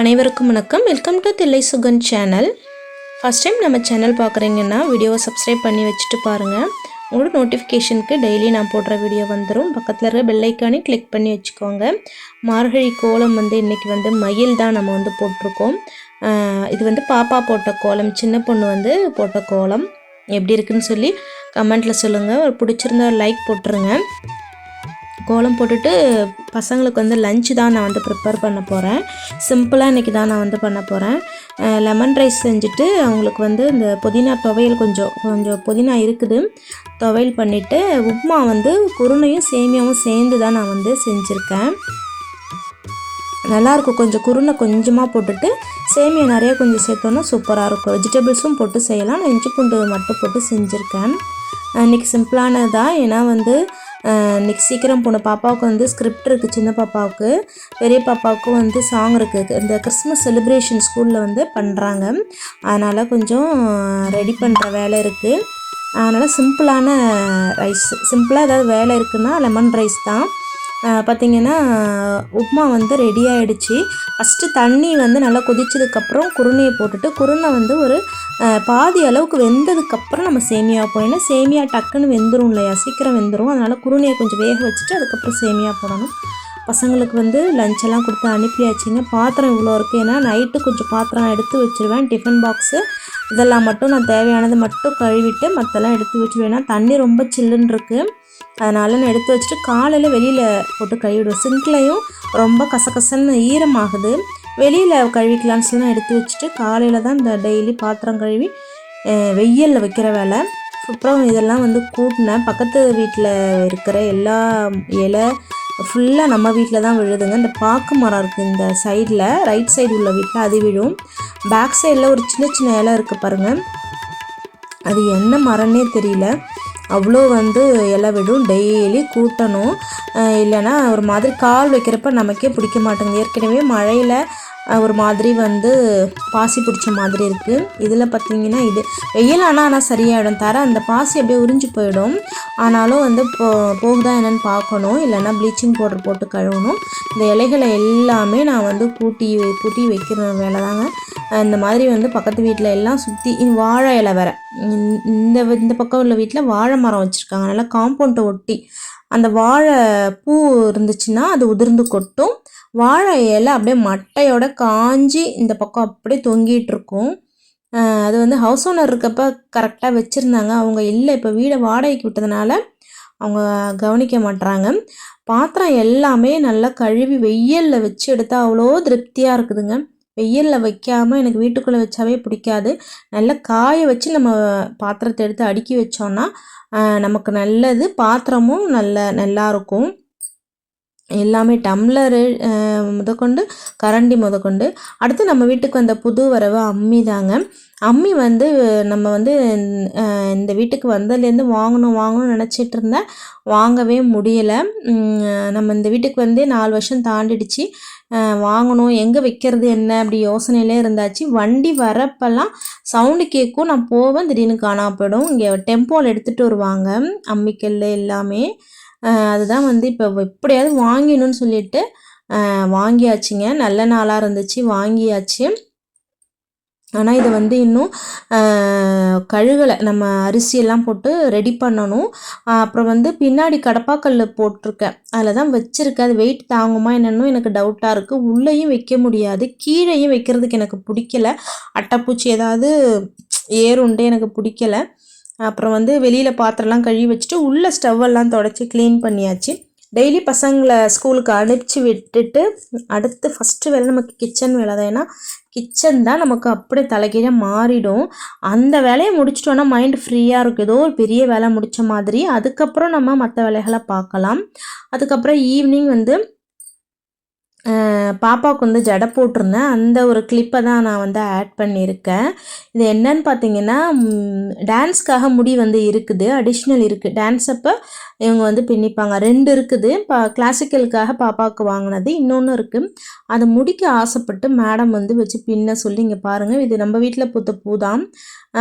அனைவருக்கும் வணக்கம். Welcome to Thillai Sugan channel first time நம்ம சேனல் பார்க்குறீங்கன்னா வீடியோவை சப்ஸ்கிரைப் பண்ணி வச்சுட்டு பாருங்கள் உங்களோட நோட்டிஃபிகேஷனுக்கு டெய்லி நான் போடுற வீடியோ வந்துடும் பக்கத்தில் இருக்க பெல்லைக்கானே கிளிக் பண்ணி வச்சுக்கோங்க. மார்கழி கோலம் வந்து இன்றைக்கி வந்து மயில் தான் நம்ம வந்து போட்டிருக்கோம். இது வந்து பாப்பா போட்ட கோலம். சின்ன பொண்ணு வந்து போட்ட கோலம். எப்படி இருக்குன்னு சொல்லி கமெண்ட்டில் சொல்லுங்கள் ஒரு பிடிச்சிருந்தா லைக் போட்டுருங்க. கோலம் போட்டுட்டு பசங்களுக்கு வந்து லஞ்சு தான் நான் வந்து ப்ரிப்பேர் பண்ண போகிறேன் சிம்பிளாக இன்றைக்கி தான் நான் வந்து பண்ண போகிறேன் லெமன் ரைஸ் செஞ்சுட்டு அவங்களுக்கு வந்து இந்த புதினா துவையல் கொஞ்சம் கொஞ்சம் புதினா இருக்குது. துவையல் பண்ணிவிட்டு உப்புமா வந்து குருணையும் சேமியாவும் சேர்ந்து தான் நான் வந்து செஞ்சுருக்கேன். நல்லாயிருக்கும் கொஞ்சம் குருணை கொஞ்சமாக போட்டுட்டு சேமியா நிறையா கொஞ்சம் சேர்த்தோன்னா சூப்பராக இருக்கும். வெஜிடபிள்ஸும் போட்டு செய்யலாம். நான் இஞ்சி பூண்டு மட்டும் போட்டு செஞ்சுருக்கேன். இன்றைக்கி சிம்பிளானதாக ஏன்னா வந்து இன்றைக்கி சீக்கிரம் போன பாப்பாவுக்கு வந்து ஸ்கிரிப்ட் இருக்குது சின்ன பாப்பாவுக்கு. பெரிய பாப்பாவுக்கும் வந்து சாங் இருக்குது இந்த கிறிஸ்மஸ் செலிப்ரேஷன் ஸ்கூலில் வந்து பண்ணுறாங்க அதனால் கொஞ்சம் ரெடி பண்ணுற வேலை இருக்குது அதனால் சிம்பிளான ரைஸ் சிம்பிளாக ஏதாவது வேலை இருக்குன்னா லெமன் ரைஸ் தான். பார்த்திங்கன்னா உப்புமா வந்து ரெடி ஆயிடுச்சு. ஃபஸ்ட்டு தண்ணி வந்து நல்லா கொதிச்சதுக்கப்புறம் குருணையை போட்டுட்டு குருணை வந்து ஒரு பாதி அளவுக்கு வெந்ததுக்கப்புறம் நம்ம சேமியா போடணும். சேமியா டக்குன்னு வெந்துடும் இல்லையா? சீக்கிரம் வெந்துடும் அதனால் குருணையை கொஞ்சம் வேக வச்சுட்டு அதுக்கப்புறம் சேமியா போடணும். பசங்களுக்கு வந்து லஞ்செல்லாம் கொடுத்து அனுப்பியாச்சுங்க. பாத்திரம் இவ்வளோ இருக்குது ஏன்னா நைட்டு கொஞ்சம் பாத்திரம் எடுத்து வச்சுருவேன். டிஃபன் பாக்ஸு இதெல்லாம் மட்டும் நான் தேவையானது மட்டும் கழுவிட்டு மற்றெல்லாம் எடுத்து வச்சுருவேன். ஏன்னா தண்ணி ரொம்ப சில்லுன்னு இருக்குது அதனால் நான் எடுத்து வச்சுட்டு காலையில் வெளியில் போட்டு கழுவிடுவேன் சிங்க்லையும் ரொம்ப கசகசன்னு ஈரமாகுது. வெளியில் கழுவிக்கலான்னு சொல்லி நான் எடுத்து வச்சுட்டு காலையில் தான் இந்த டெய்லி பாத்திரம் கழுவி வெயிலில் வைக்கிற வேலை. அப்புறம் இதெல்லாம் வந்து கூட்டினேன். பக்கத்து வீட்டில் இருக்கிற எல்லா இலை ஃபுல்லாக நம்ம வீட்டில் தான் விழுதுங்க. இந்த பாக்கு மரம் இருக்குது இந்த சைடில் ரைட் சைடு உள்ள வீட்டில் அது விழும். பேக் சைடில் ஒரு சின்ன சின்ன இலை இருக்குது பாருங்கள் அது என்ன மரம்னே தெரியல. அவ்வளோ வந்து இலை விடும் டெய்லி கூட்டணும். இல்லைன்னா ஒரு மாதிரி கால் வைக்கிறப்ப நமக்கே பிடிக்க மாட்டேங்குது. ஏற்கனவே மழையில் ஒரு மாதிரி வந்து பாசி பிடிச்ச மாதிரி இருக்குது இதில் பார்த்தீங்கன்னா இது வெயில் ஆனால் ஆனால் சரியாயிடும். தர அந்த பாசி அப்படியே உறிஞ்சு போயிடும். ஆனாலும் வந்து போ போகுதா என்னென்னு பார்க்கணும். இல்லைன்னா ப்ளீச்சிங் பவுடர் போட்டு கழுவணும். இந்த இலைகளை எல்லாமே நான் வந்து கூட்டி கூட்டி வைக்கிற வேலை தாங்க இந்த மாதிரி வந்து பக்கத்து வீட்டில் எல்லாம் சுற்றி வாழை இலை வேற. இந்த- இந்த இந்த பக்கம் உள்ள வீட்டில் வாழை மரம் வச்சுருக்காங்க. நல்லா காம்பவுண்டை ஒட்டி அந்த வாழை பூ இருந்துச்சுன்னா அது உதிர்ந்து கொட்டும். வாழை இலை அப்படியே மட்டையோட காஞ்சி இந்த பக்கம் அப்படியே தொங்கிட்டு இருக்கும். அது வந்து ஹவுஸ் ஓனர் இருக்கப்ப கரெக்டாக வச்சுருந்தாங்க. அவங்க இல்லை இப்போ வீடை வாடகைக்கு விட்டதுனால அவங்க கவனிக்க மாட்டுறாங்க பாத்திரம் எல்லாமே நல்லா கழுவி வெயிலில் வச்சு எடுத்தால் அவ்வளோ திருப்தியாக இருக்குதுங்க. வெயிலில் வைக்காமல் எனக்கு வீட்டுக்குள்ளே வச்சாவே பிடிக்காது. நல்லா காய வச்சு நம்ம பாத்திரத்தை எடுத்து அடுக்கி வச்சோன்னா நமக்கு நல்லது. பாத்திரமும் நல்ல நல்லா இருக்கும். எல்லாமே டம்ளரு முதற்கொண்டு கரண்டி முதற்கொண்டு அடுத்து நம்ம வீட்டுக்கு வந்த புது வரவு அம்மி தாங்க. அம்மி வந்து நம்ம வந்து இந்த வீட்டுக்கு வந்ததுலேருந்து வாங்கணும் வாங்கணும்னு நினச்சிட்டு இருந்தேன் வாங்கவே முடியலை. நம்ம இந்த வீட்டுக்கு வந்தே நாலு வருஷம் தாண்டிடுச்சு. வாங்கணும் எங்கே வைக்கிறது என்ன அப்படி யோசனையிலே இருந்தாச்சு. வண்டி வரப்பெல்லாம் சவுண்டு கேட்கும். நான் போவேன் திடீர்னு காணாம போயிடும். இங்கே டெம்போவில் எடுத்துகிட்டு வருவாங்க அம்மிக்கல் எல்லாமே. அதுதான் வந்து இப்போ எப்படியாவது வாங்கிடணும்னு சொல்லிட்டு வாங்கியாச்சுங்க. நல்ல நாளாக இருந்துச்சு வாங்கியாச்சு. ஆனால் இதை வந்து இன்னும் கழுகலை. நம்ம அரிசியெல்லாம் போட்டு ரெடி பண்ணணும். அப்புறம் வந்து பின்னாடி கடப்பாக்கல்ல போட்டிருக்கேன். அதில் தான் வச்சுருக்கேன். அது வெயிட் தாங்குமா என்னன்னு எனக்கு டவுட்டாக இருக்குது உள்ளேயும் வைக்க முடியாது. கீழேயும் வைக்கிறதுக்கு எனக்கு பிடிக்கல. அட்டைப்பூச்சி ஏதாவது ஏறுண்டு எனக்கு பிடிக்கல. அப்புறம் வந்து வெளியில் பாத்திரம்லாம் கழுவி வச்சுட்டு உள்ளே ஸ்டவ்வெல்லாம் தொடச்சி க்ளீன் பண்ணியாச்சு. டெய்லி பசங்களை ஸ்கூலுக்கு அனுப்பிச்சி விட்டுட்டு அடுத்து ஃபஸ்ட்டு வேலை நமக்கு கிச்சன் வேலை தான். ஏன்னா கிச்சன் தான் நமக்கு அப்படியே தலைகீழாக மாறிடும். அந்த வேலையை முடிச்சிட்டோன்னா மைண்ட் ஃப்ரீயாக இருக்கும். ஏதோ ஒரு பெரிய வேலை முடித்த மாதிரி. அதுக்கப்புறம் நம்ம மற்ற வேலைகளை பார்க்கலாம். அதுக்கப்புறம் ஈவினிங் வந்து பாப்பாவுக்கு வந்து ஜடை போட்டிருந்தேன். அந்த ஒரு கிளிப்பை தான் நான் வந்து ஆட் பண்ணியிருக்கேன். இது என்னன்னு பார்த்தீங்கன்னா டான்ஸ்க்காக முடி வந்து இருக்குது. அடிஷ்னல் இருக்குது டான்ஸ் அப்போ இவங்க வந்து பின்னிப்பாங்க. ரெண்டு இருக்குது. பா கிளாசிக்கலுக்காக பாப்பாவுக்கு வாங்கினது. இன்னொன்று இருக்குது அதை முடிக்க ஆசைப்பட்டு மேடம் வந்து வச்சு பின்ன சொல்லி இங்கே பாருங்கள் இது நம்ம வீட்டில் பூத்த பூ தான்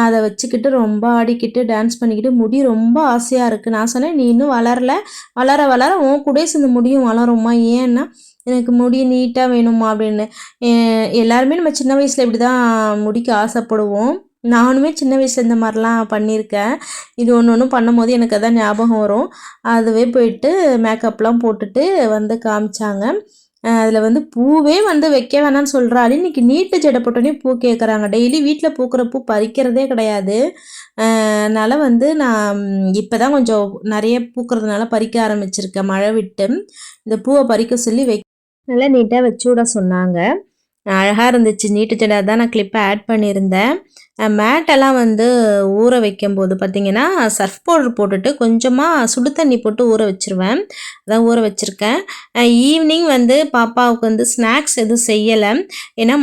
அதை வச்சுக்கிட்டு ரொம்ப ஆடிக்கிட்டு டான்ஸ் பண்ணிக்கிட்டு முடி ரொம்ப ஆசையாக இருக்குது நான் சொன்னேன் நீ இன்னும் வளரல. வளர வளர உன் கூட சேர்ந்து முடியும் வளருமா ஏன்னா எனக்கு முடி நீட்டாக வேணுமா அப்படின்னு. எல்லாருமே நம்ம சின்ன வயசில் இப்படி தான் முடிக்க ஆசைப்படுவோம். நானுமே சின்ன வயசில் இந்த மாதிரிலாம் பண்ணியிருக்கேன். இது ஒன்று ஒன்று பண்ணும்போது எனக்கு அதான் ஞாபகம் வரும். அதுவே போயிட்டு மேக்கப்லாம் போட்டுட்டு வந்து காமிச்சாங்க. அதில் வந்து பூவே வந்து வைக்க வேணாம்னு சொல்கிறாள் இன்னைக்கு நீட்டு ஜடை போட்டோன்னே பூ கேட்குறாங்க டெய்லி வீட்டில் பூக்கிற பூ பறிக்கிறதே கிடையாது. அதனால் வந்து நான் இப்போ தான் கொஞ்சம் நிறைய பூக்கிறதுனால பறிக்க ஆரம்பிச்சிருக்கேன். மழை விட்டு. இந்த பூவை பறிக்க சொல்லி வை நல்லா நீட்டாக வச்சு விட சொன்னாங்க. அழகாக இருந்துச்சு. நீட்டு ஜடை தான் நான் கிளிப்பை ஆட் பண்ணியிருந்தேன். மேட்டெல்லாம் வந்து ஊற வைக்கும்போது பார்த்திங்கன்னா சர்ஃப் பவுடர் போட்டுட்டு கொஞ்சமாக சுடு தண்ணி போட்டு ஊற வச்சிருவேன். அதான் ஊற வச்சுருக்கேன். ஈவினிங் வந்து பாப்பாவுக்கு வந்து ஸ்நாக்ஸ் எதுவும் செய்யலை. ஏன்னா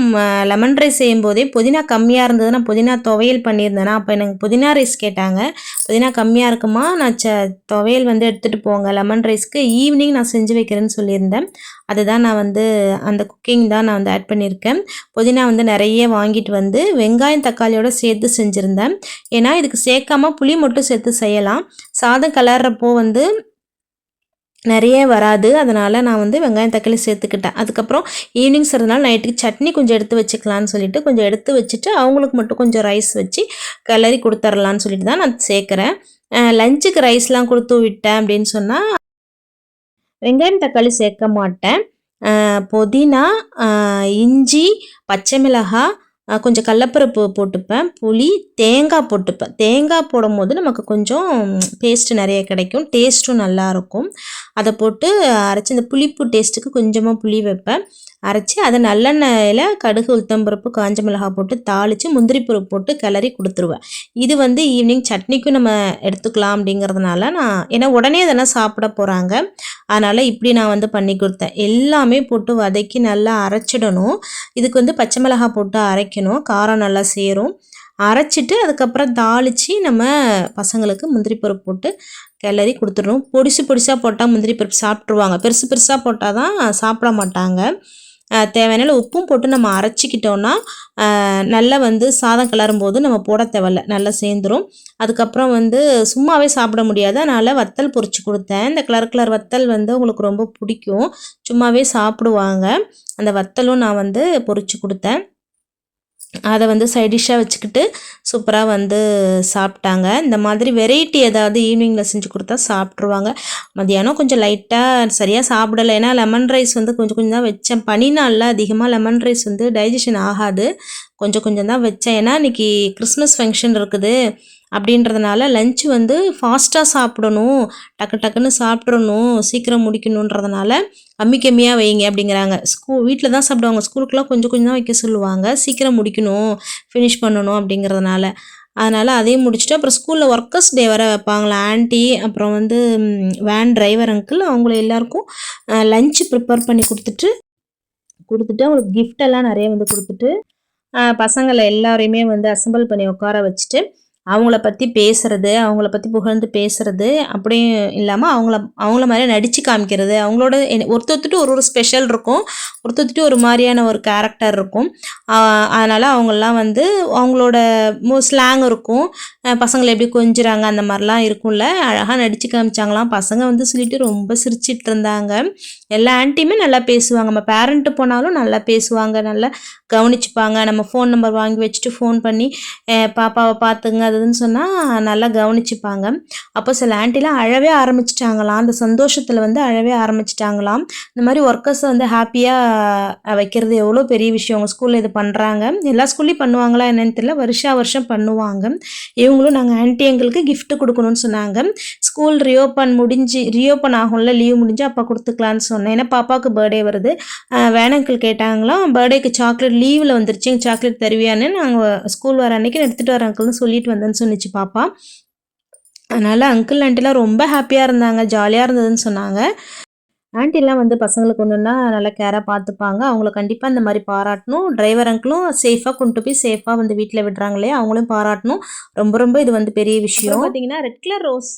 லெமன் ரைஸ் செய்யும்போதே புதினா கம்மியாக இருந்தது. நான் புதினா துவையல் பண்ணியிருந்தேனா அப்போ எனக்கு புதினா ரைஸ் கேட்டாங்க. புதினா கம்மியாக இருக்குமா? நான் ச துவையல் வந்து எடுத்துகிட்டு போங்க. லெமன் ரைஸ்க்கு ஈவினிங் நான் செஞ்சு வைக்கிறேன்னு சொல்லியிருந்தேன். அதுதான் நான் வந்து அந்த குக்கிங் தான் நான் வந்து ஆட் பண்ணியிருக்கேன். புதினா வந்து நிறைய வாங்கிட்டு வந்து வெங்காயம் தக்காளியோட சேர்த்து செஞ்சுருந்தேன். ஏன்னா இதுக்கு சேர்க்காம புளி மட்டும் சேர்த்து செய்யலாம். சாதம் கலர்றப்போ வந்து நிறைய வராது. அதனால் நான் வந்து வெங்காயம் தக்காளி சேர்த்துக்கிட்டேன். அதுக்கப்புறம் ஈவினிங்ஸ் இருந்தாலும் நைட்டுக்கு சட்னி கொஞ்சம் எடுத்து வச்சுக்கலான்னு சொல்லிட்டு கொஞ்சம் எடுத்து வச்சுட்டு அவங்களுக்கு மட்டும் கொஞ்சம் ரைஸ் வச்சு கிளறி கொடுத்துர்லான்னு சொல்லிட்டு தான் நான் சேர்க்குறேன். லஞ்சுக்கு ரைஸ்லாம் கொடுத்து விட்டேன் அப்படின்னு சொன்னால் வெங்காயம் தக்காளி சேர்க்க மாட்டேன். புதினா இஞ்சி பச்சை மிளகாய் கொஞ்சம் கடலப்பருப்பு போட்டுப்பேன். புளி தேங்காய் போட்டுப்பேன். தேங்காய் போடும்போது நமக்கு கொஞ்சம் பேஸ்ட்டு நிறைய கிடைக்கும். டேஸ்ட்டும் நல்லாயிருக்கும் அதை போட்டு அரைச்சி இந்த புளிப்பு டேஸ்ட்டுக்கு கொஞ்சமாக புளி வைப்பேன். அரைச்சி அதை நல்லெண்ணெயில் கடுகு உளுத்தம்பருப்பு காஞ்ச மிளகாய் போட்டு தாளித்து முந்திரி பருப்பு போட்டு கிளறி கொடுத்துருவேன். இது வந்து ஈவினிங் சட்னிக்கும் நம்ம எடுத்துக்கலாம் அப்படிங்கிறதுனால நான் ஏன்னா உடனே அதெல்லாம் சாப்பிட போகிறாங்க அதனால் இப்படி நான் வந்து பண்ணி கொடுத்தேன். எல்லாமே போட்டு வதக்கி நல்லா அரைச்சிடணும். இதுக்கு வந்து பச்சை மிளகாய் போட்டு அரைக்கணும். காரம் நல்லா சேரும். அரைச்சிட்டு அதுக்கப்புறம் தாளித்து நம்ம பசங்களுக்கு முந்திரி பருப்பு போட்டு கிளறி கொடுத்துடணும். பொடிசு பொடிசாக போட்டால் முந்திரி பருப்பு சாப்பிட்ருவாங்க பெருசு பெருசாக போட்டால் தான் சாப்பிட மாட்டாங்க. தேவையான உப்பும் போட்டு நம்ம அரைச்சிக்கிட்டோன்னா நல்லா வந்து சாதம் கிளறும் போது நம்ம போட தேவையில்ல. நல்லா சேர்ந்துடும் அதுக்கப்புறம் வந்து சும்மாவே சாப்பிட முடியாது. அதனால் வத்தல் பொறிச்சு கொடுத்தேன். இந்த கலர் கலர் வத்தல் வந்து உங்களுக்கு ரொம்ப பிடிக்கும். சும்மாவே சாப்பிடுவாங்க. அந்த வத்தலும் நான் வந்து பொறிச்சு கொடுத்தேன். அதை வந்து சைடிஷ்ஷாக வச்சுக்கிட்டு சூப்பராக வந்து சாப்பிட்டாங்க. இந்த மாதிரி வெரைட்டி ஏதாவது ஈவினிங்கில் செஞ்சு கொடுத்தா சாப்பிட்ருவாங்க மதியானம் கொஞ்சம் லைட்டாக சரியாக சாப்பிடலை. ஏன்னா லெமன் ரைஸ் வந்து கொஞ்சம் கொஞ்சம் தான் வச்சேன். பனி நாளில் அதிகமாக லெமன் ரைஸ் வந்து டைஜஷன் ஆகாது. கொஞ்சம் கொஞ்சம் தான் வச்சேன். ஏன்னா இன்றைக்கி கிறிஸ்மஸ் ஃபங்க்ஷன் இருக்குது. அப்படின்றதுனால லஞ்ச் வந்து ஃபாஸ்ட்டாக சாப்பிடணும் டக்கு டக்குன்னு சாப்பிட்றணும் சீக்கிரம் முடிக்கணுன்றதுனால கம்மி கம்மியாக வைங்க அப்படிங்கிறாங்க. ஸ்கூல் வீட்டில் தான் சாப்பிடுவாங்க. ஸ்கூலுக்குலாம் கொஞ்சம் கொஞ்சம் தான் வைக்க சொல்லுவாங்க. சீக்கிரம் முடிக்கணும் ஃபினிஷ் பண்ணணும் அப்படிங்கிறதுனால. அதனால் அதையும் முடிச்சுட்டு அப்புறம் ஸ்கூலில் ஒர்க்கர்ஸ் டே வர வைப்பாங்களா? ஆன்ட்டி அப்புறம் வந்து வேன் டிரைவர் அங்கிள் அவங்கள எல்லாருக்கும் லஞ்சு ப்ரிப்பேர் பண்ணி கொடுத்துட்டு கொடுத்துட்டு அவங்களுக்கு கிஃப்டெல்லாம் நிறைய வந்து கொடுத்துட்டு பசங்களை எல்லாரையுமே வந்து அசெம்பிள் பண்ணி உட்கார வச்சுட்டு அவங்கள பற்றி பேசுகிறது அவங்கள பற்றி புகழ்ந்து பேசுகிறது அப்படியும் இல்லாமல் அவங்கள அவங்கள மாதிரி நடித்து காமிக்கிறது அவங்களோட என்ன- ஒரு ஒரு ஸ்பெஷல் இருக்கும். ஒருத்தொத்துட்டு ஒரு மாதிரியான ஒரு கேரக்டர் இருக்கும். அதனால் அவங்களாம் வந்து அவங்களோட ஸ்லாங் இருக்கும். பசங்களை எப்படி கொஞ்சுறாங்க அந்த மாதிரிலாம் இருக்கும்ல. அழகாக நடித்து காமிச்சாங்களாம். பசங்க வந்து சொல்லிட்டு ரொம்ப சிரிச்சிட்டு இருந்தாங்க. எல்லா ஆன்ட்டியுமே நல்லா பேசுவாங்க. நம்ம பேரண்ட்டு போனாலும் நல்லா பேசுவாங்க. நல்லா கவனிச்சுப்பாங்க. நம்ம ஃபோன் நம்பர் வாங்கி வச்சுட்டு ஃபோன் பண்ணி பாப்பாவை பார்த்துங்க. அதுன்னு சொன்னால் நல்லா கவனிச்சுப்பாங்க. அப்போ சில ஆன்ட்டிலாம் அழவே ஆரம்பிச்சிட்டாங்களாம். அந்த சந்தோஷத்தில் வந்து அழவே ஆரம்பிச்சிட்டாங்களாம். இந்த மாதிரி ஒர்க்கர்ஸை வந்து ஹாப்பியாக வைக்கிறது எவ்வளோ பெரிய விஷயம். அவங்க ஸ்கூலில் இது பண்ணுறாங்க எல்லா ஸ்கூல்லையும் பண்ணுவாங்களா என்னென்னு தெரியல. வருஷா வருஷம் பண்ணுவாங்க. இவங்களும் நாங்கள் ஆன்ட்டி எங்களுக்கு கிஃப்ட்டு கொடுக்கணும்னு சொன்னாங்க. ஸ்கூல் ரியோப்பன் முடிஞ்சு ரியோப்பன் ஆகும்ல லீவ் முடிஞ்சு அப்போ கொடுத்துக்கலான்னு சொன்னேன். ஏன்னா பாப்பாவுக்கு பர்த்டே வருது. வேணங்கிள் கேட்டாங்களாம் பர்த்டேக்கு சாக்லேட் லீவில் வந்துருச்சு. சாக்லேட் தருவியான்னு நாங்கள் ஸ்கூல் வர அன்னைக்கு எடுத்துகிட்டு வர அங்கிள்னு சொல்லிட்டு வந்தேன்னு சொன்னிச்சு பாப்பா. அதனால் அங்கிள் ஆண்டிலாம் ரொம்ப ஹாப்பியாக இருந்தாங்க ஜாலியாக இருந்ததுன்னு சொன்னாங்க. ஆண்டிலாம் வந்து பசங்களுக்கு ஒன்றுன்னா நல்லா கேராக பார்த்துப்பாங்க அவங்கள கண்டிப்பாக இந்த மாதிரி பாராட்டணும். டிரைவர் அங்கிளும் சேஃபாக கொண்டு போய் சேஃபாக வந்து வீட்டில் விடுறாங்களே அவங்களும் பாராட்டணும். ரொம்ப ரொம்ப இது வந்து பெரிய விஷயம். பார்த்தீங்கன்னா ரெட் கலர் ரோஸ்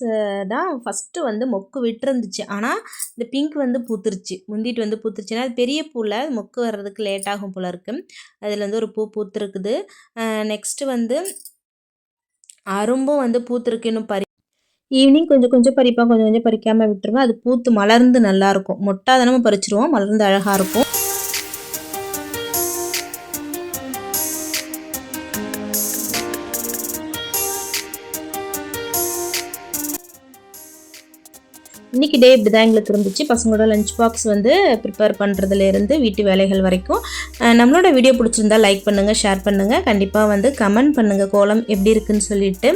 தான் ஃபஸ்ட்டு வந்து மொக்கு விட்டுருந்துச்சு. ஆனால் இந்த பிங்க் வந்து பூத்துருச்சு. முந்திட்டு வந்து பூத்துருச்சுன்னா அது பெரிய பூவில் மொக்கு வர்றதுக்கு லேட் ஆகும் போல இருக்குது அதில் வந்து ஒரு பூ பூத்துருக்குது. நெக்ஸ்ட்டு வந்து அரும்பும் வந்து பூத்துருக்கு இன்னும் பறி ஈவினிங் கொஞ்சம் கொஞ்சம் பறிப்பேன் கொஞ்சம் கொஞ்சம் பறிக்காமல் விட்டுருவேன் அது பூத்து மலர்ந்து நல்லாயிருக்கும் மொட்டாதனமாக பறிச்சிருவோம். மலர்ந்து அழகாக இருக்கும். இன்றைக்கி டே இப்படி தான் எங்களுக்கு இருந்துச்சு. பசங்களோட லஞ்ச் பாக்ஸ் வந்து ப்ரிப்பேர் பண்ணுறதுலேருந்து வீட்டு வேலைகள் வரைக்கும். நம்மளோட வீடியோ பிடிச்சிருந்தா லைக் பண்ணுங்கள் ஷேர் பண்ணுங்கள் கண்டிப்பாக வந்து கமெண்ட் பண்ணுங்கள் கோலம் எப்படி இருக்குன்னு சொல்லிட்டு.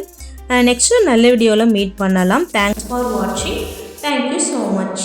நெக்ஸ்ட்டு நல்ல வீடியோவில் மீட் பண்ணலாம். தேங்க்ஸ் ஃபார் வாட்சிங் தேங்க்யூ ஸோ மச்